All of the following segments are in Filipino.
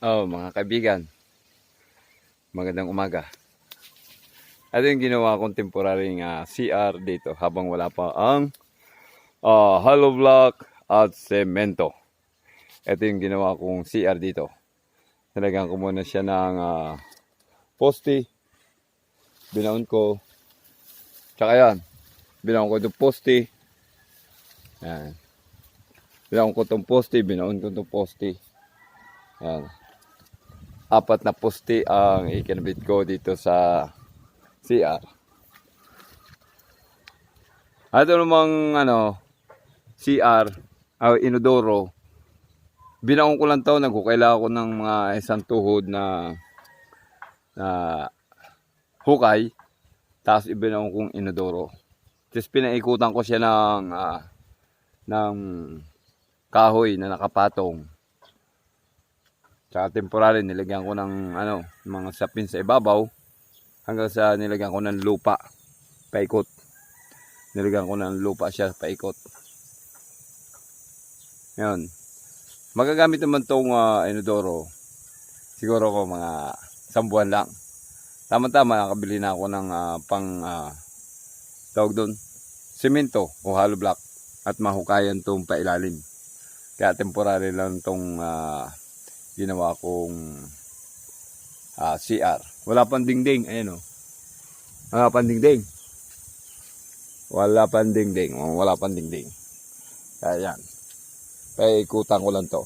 Oh, mga kaibigan. Magandang umaga. Ito yung ginawa kong temporaryong ah, CR dito habang wala pa ang ah, hollow block at semento. Ito yung ginawa kong CR dito. Nalagyan ko muna siya ng ah, poste. Binaon ko. Tsaka yan. Binaon ko itong poste. Yan. Binaon ko itong poste. Binaon ko itong poste. Yan apat na poste ang ikinabit ko dito sa CR. Ito namang ano, CR, o inodoro, binaon ko lang to, nagkukaila ako ng mga isang tuhod na na hukay, tapos ibinaon kong inodoro. Tapos pinaikutan ko siya ng ah, ng kahoy na nakapatong. Tsaka temporary, nilagyan ko ng ano, mga sapin sa ibabaw hanggang sa nilagyan ko ng lupa paikot. Nilagyan ko ng lupa siya paikot. Ngayon, magagamit naman tong uh, inodoro. Siguro ko mga isang buwan lang. Tama-tama, nakabili na ako ng ah, pang ah, tawag doon, simento o hollow block at mahukayan tong pailalim. Kaya temporary lang tong ah, ginawa kong ah, CR. Wala pang dingding. Ayan o. Wala pang dingding. Wala pang dingding. Oh, Wala pang dingding. Kaya yan. Paikutan ko lang to.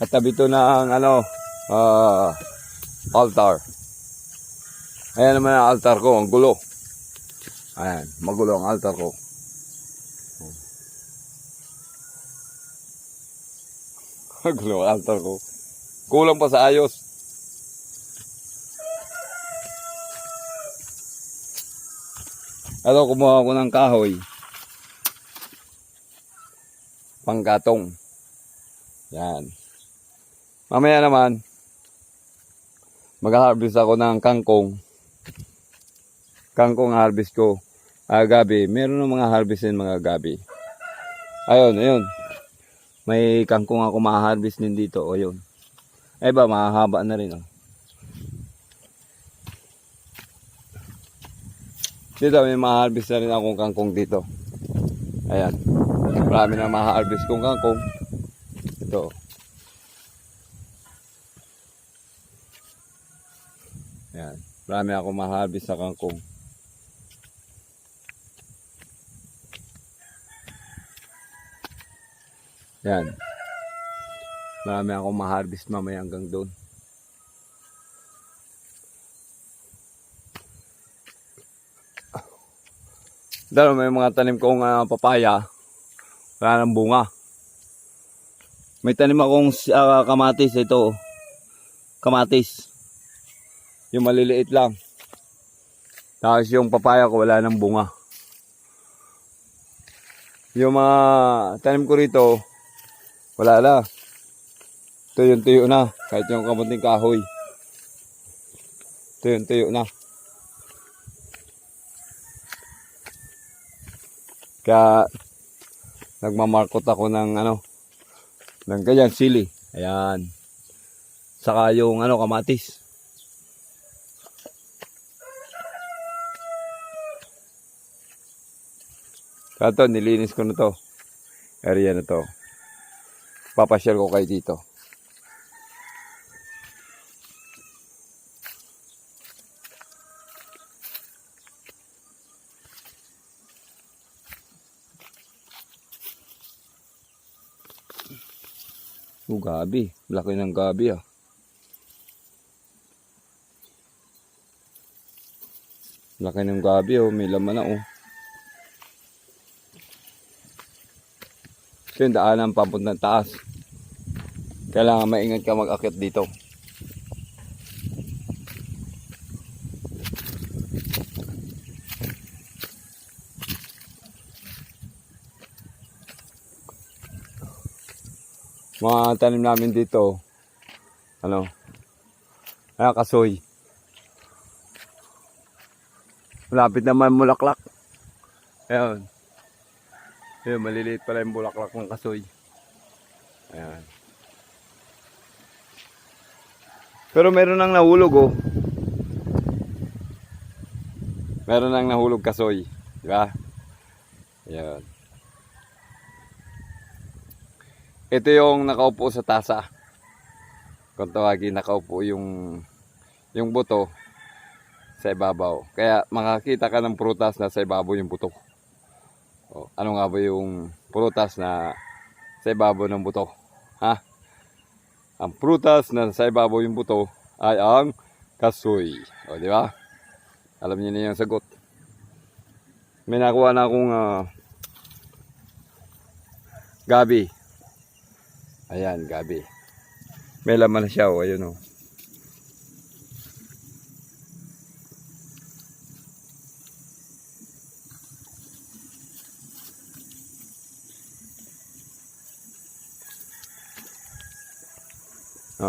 Katabi to ng ano, ah, altar. Ayan naman ang altar ko. Ang gulo. Ayan. Magulo ang altar ko. Ang altar ko. Kulang pa sa ayos. Ano, kumuha ako ng kahoy. Panggatong. Yan. Mamaya naman, mag-harvest ako ng kangkong. Kangkong harvest ko. Ah, gabi. Meron ng mga harvest din mga gabi. Ayun, ayun. May kangkong ako ma-harvest din dito. O yun. Ay ba, mahahaba na rin. Oh. Dito, may ma-harvest na rin akong kangkong dito. Ayan. Marami na ma-harvest kong kangkong. Ito. Ayan. Marami ako ma-harvest sa kangkong. Yan. Marami akong ma-harvest mamaya hanggang doon. Dahil may mga tanim kong ah, papaya, wala ng bunga. May tanim akong ah, kamatis ito. Kamatis. Yung maliliit lang. Tapos yung papaya ko wala ng bunga. Yung mga tanim ko rito, wala na. Tuyo-tuyo na. Kahit yung kamunting kahoy. Tuyo-tuyo na. Kaya nagmamarkot ako ng ano, ng ganyan, sili. Ayan. Saka yung ano, kamatis. Kaya to, nilinis ko na to. Area na to. Papasyal ko kayo dito. Oh, gabi. Laki ng gabi ah. Laki ng gabi oh. May laman na oh. Ito yung daanan papuntang taas. Kailangan maingat ka mag-akit dito. Mga tanim namin dito, ano, ano kasoy. Malapit naman mulaklak. Ayun. Ayun, maliliit pala yung bulaklak ng kasoy. Ayan. Pero meron nang nahulog oh. Meron nang nahulog kasoy. Di ba? Yan. Ito yung nakaupo sa tasa. Kung tawagin, nakaupo yung yung buto sa ibabaw. Kaya makakita ka ng prutas na sa ibabaw yung buto. O, ano nga ba yung prutas na sa ibabaw ng buto? Ha? Ang prutas na sa ibabaw yung buto ay ang kasoy. O, di ba? Alam niyo na yung sagot. May nakuha na akong ah, gabi. Ayan, gabi. May laman na siya, o. Ayun, o.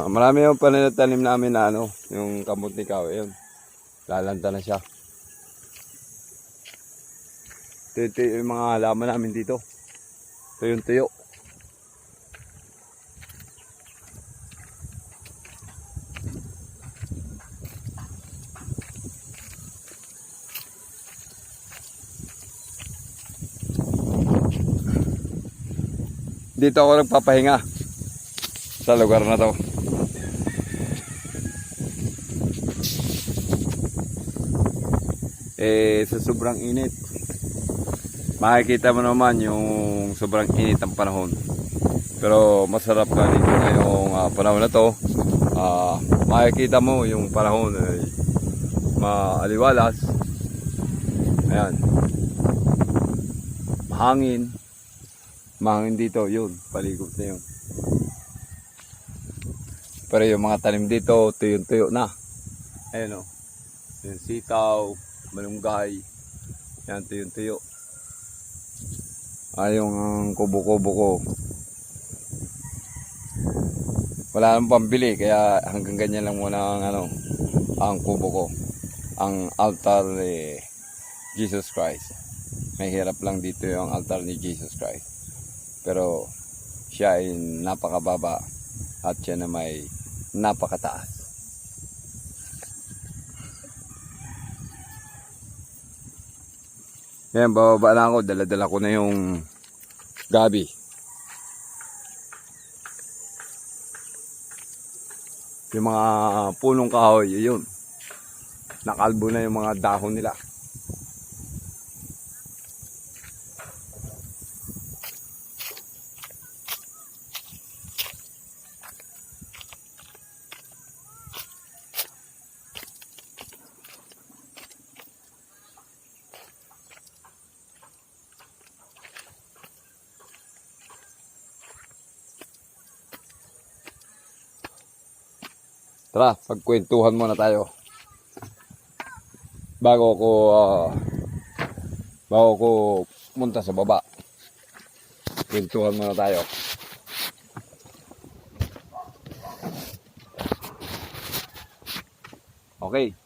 Marami yung pananatanim namin na ano, yung kamot yun. Lalanta na siya. Ito, ito yung mga halaman namin dito. Ito yung tuyo. Dito ako nagpapahinga sa lugar na to. Eh, sa sobrang init, makikita mo naman yung sobrang init ng panahon. Pero masarap ka dito ngayong ah, panahon na to. Ah, makikita mo yung panahon ay maaliwalas. Ayan. Mahangin. Mahangin dito, yun. Paligod na yun. Pero yung mga tanim dito, tuyo-tuyo na. Ayan o. Yung sitaw, malunggay. Yan, tuyo-tuyo. Ay, yung ang kubo-kubo ko. Wala nang pambili, kaya hanggang ganyan lang muna ang ano, ang kubo ko. Ang altar ni Jesus Christ. Mahirap lang dito yung altar ni Jesus Christ. Pero siya ay napakababa at siya na may napakataas. Yan, bababa na ako. Dala-dala ko na yung gabi. Yung mga punong kahoy, yun. Nakalbo na yung mga dahon nila. Tara, pagkwentuhan muna tayo. Bago ko ah, bago ko punta sa baba. Kwentuhan muna tayo. Okay.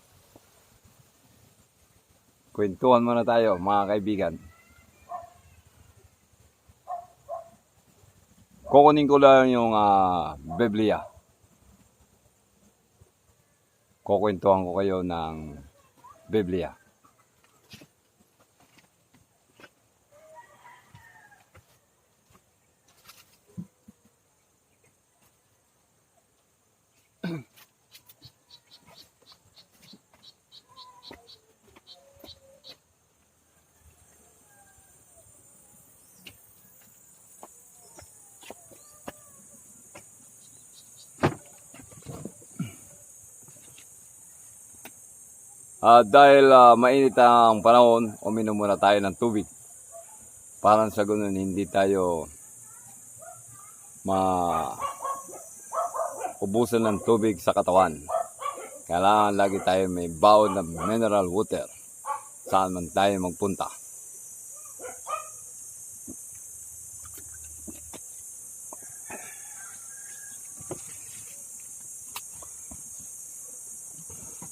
Kwentuhan muna tayo, mga kaibigan. Kukunin ko lang yung ah, Biblia. Kukwentuhan ko kayo ng Biblia. Ah, dahil ah, mainit ang panahon, uminom muna tayo ng tubig. Parang sa ganun, hindi tayo ma ubusan ng tubig sa katawan. Kailangan lagi tayo may baon na mineral water saan man tayo magpunta.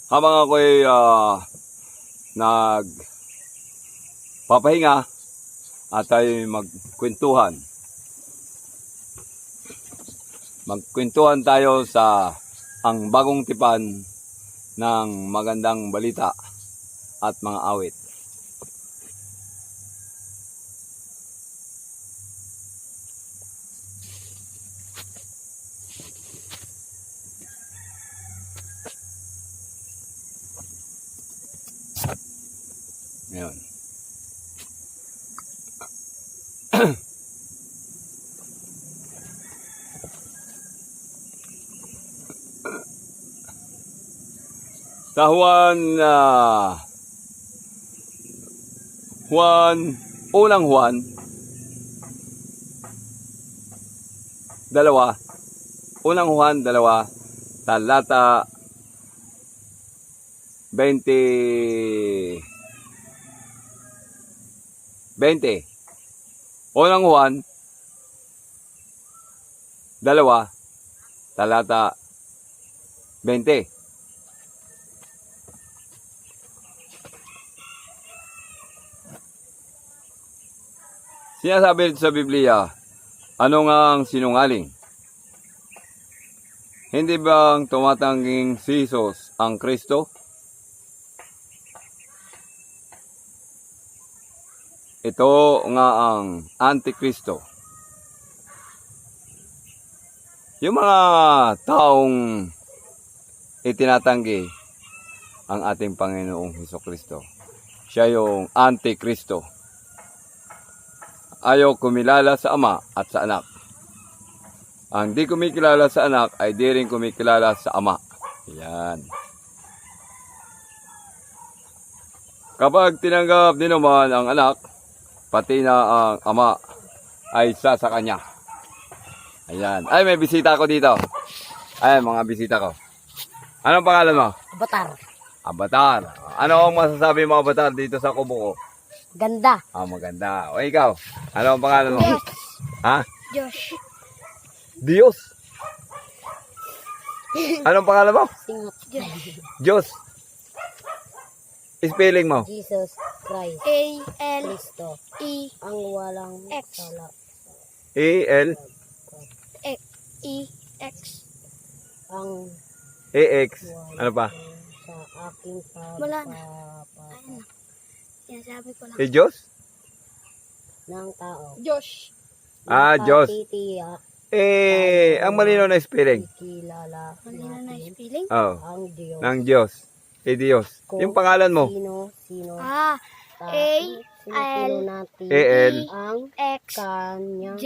Habang ako'y ah, nag papahinga at tayo magkwentuhan. Magkwentuhan tayo sa ang bagong tipan ng magandang balita at mga awit. Sa Juan, ah, Juan, unang Juan, dalawa, unang Juan, dalawa, talata 20, 20. Unang Juan, dalawa, talata 20. Sinasabi dito sa Biblia, ano nga ang sinungaling? Hindi bang tumatangging si Jesus ang Kristo? Ito nga ang Antikristo. Yung mga taong itinatanggi ang ating Panginoong Heso Kristo. Siya yung Antikristo ayaw kumilala sa ama at sa anak. Ang di kumikilala sa anak ay di rin kumikilala sa ama. Yan. Kapag tinanggap din naman ang anak, pati na ang ama, ay isa sa kanya. Ayan. Ay, may bisita ko dito. Ayan, mga bisita ko. Anong pangalan mo? Avatar. Avatar. Ano ang masasabi mo, Avatar, dito sa kubo ko? Ganda. Ah, maganda. O ikaw, ano ang pangalan mo? Ha? Josh. Diyos. Anong pangalan mo? Singot. Diyos. Spelling mo. Jesus Christ. A L Kristo. E Ang walang X. sala. A-L, E X Ang A-X. Ano pa? sa aking Wala na. pagpapata Ayun na. Yan sabi ko lang. Eh, Diyos? ng tao. Josh. Ah, Diyos. Titiya, Eh, ang malinaw na spelling. ikilala Malina na spelling. Oh, ang Diyos. ng Diyos. Eh, Diyos. Yung pangalan mo. Sino, sino, Ah, ta- A, L, natin A-L. ang X kanyang J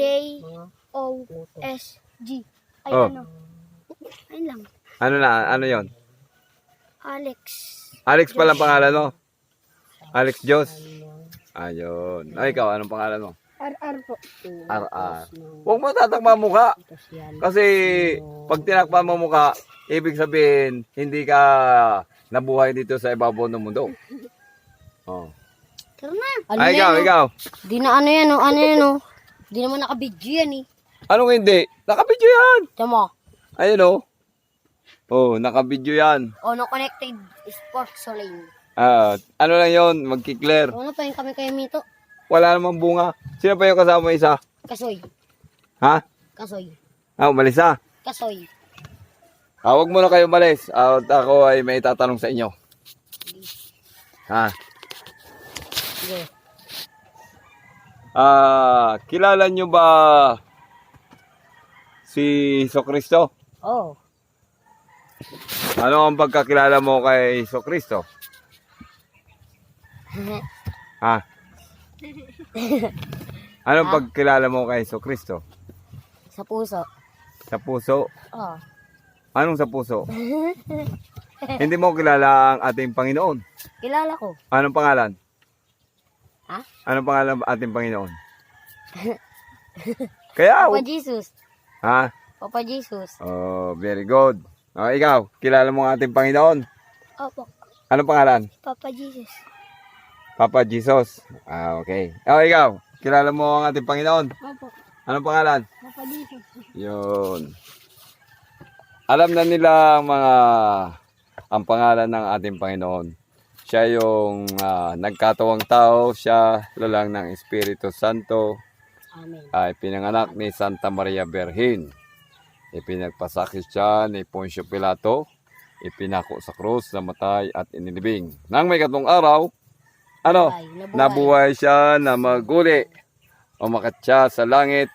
O. S G. Ay Oh. ano? Ayun lang. Ano na, ano yon? Alex. Alex pala ang pangalan mo. Alex. Kanyang Ayun. Ay, ikaw, anong pangalan mo? RR po. R.R. Huwag mo tatakma mukha. Kasi pag tinakpan mo mukha, ibig sabihin, hindi ka nabuhay dito sa ibabaw ng mundo. Oh. Tara na. Ano Ay, ikaw, ikaw. Di na ano yan, oh, ano yan, oh. Di naman nakabidyo yan, eh. Anong hindi? Nakabidyo yan. Tama. Ayun oh. Oh, nakabidyo yan. Oh, no connected sports lane. Ah, ano lang yon magkiklear. Ano pa yung kami kayo mito? Wala namang bunga. Sino pa yung kasama mo isa? Kasoy. Ha? Kasoy. Ah, umalis na. Kasoy. Ah, huwag muna kayo umalis. Ah, at ako ay may tatanong sa inyo. Ha? Sige. Ah, kilala nyo ba si Kristo? Oh. Ano ang pagkakilala mo kay Kristo? Ha? Anong pagkilala mo kay Kristo? Sa puso. Sa puso? Oh. Anong sa puso? Hindi mo kilala ang ating Panginoon. Kilala ko. Anong pangalan? Ha? Anong pangalan ng ating Panginoon? Kaya, Papa Jesus. ha? Papa Jesus. Oh, very good. Oh, ikaw, kilala mo ang ating Panginoon. Opo. Anong pangalan? Papa Jesus. Papa Jesus. Ah, okay. Oh, ikaw, kilala mo ang ating Panginoon. Opo. Anong pangalan? Papa Jesus. Yun. Alam na nila ang mga ang pangalan ng ating Panginoon. Siya yung ah, nagkatawang tao, siya lalang ng Espiritu Santo, Amen. ay pinanganak ni Santa Maria Virgin. Ipinagpasakit siya ni Poncio Pilato. Ipinako sa krus, namatay at inilibing. Nang may katong araw, ano, Ay, nabuhay. nabuhay siya na maguli. Umakat siya sa langit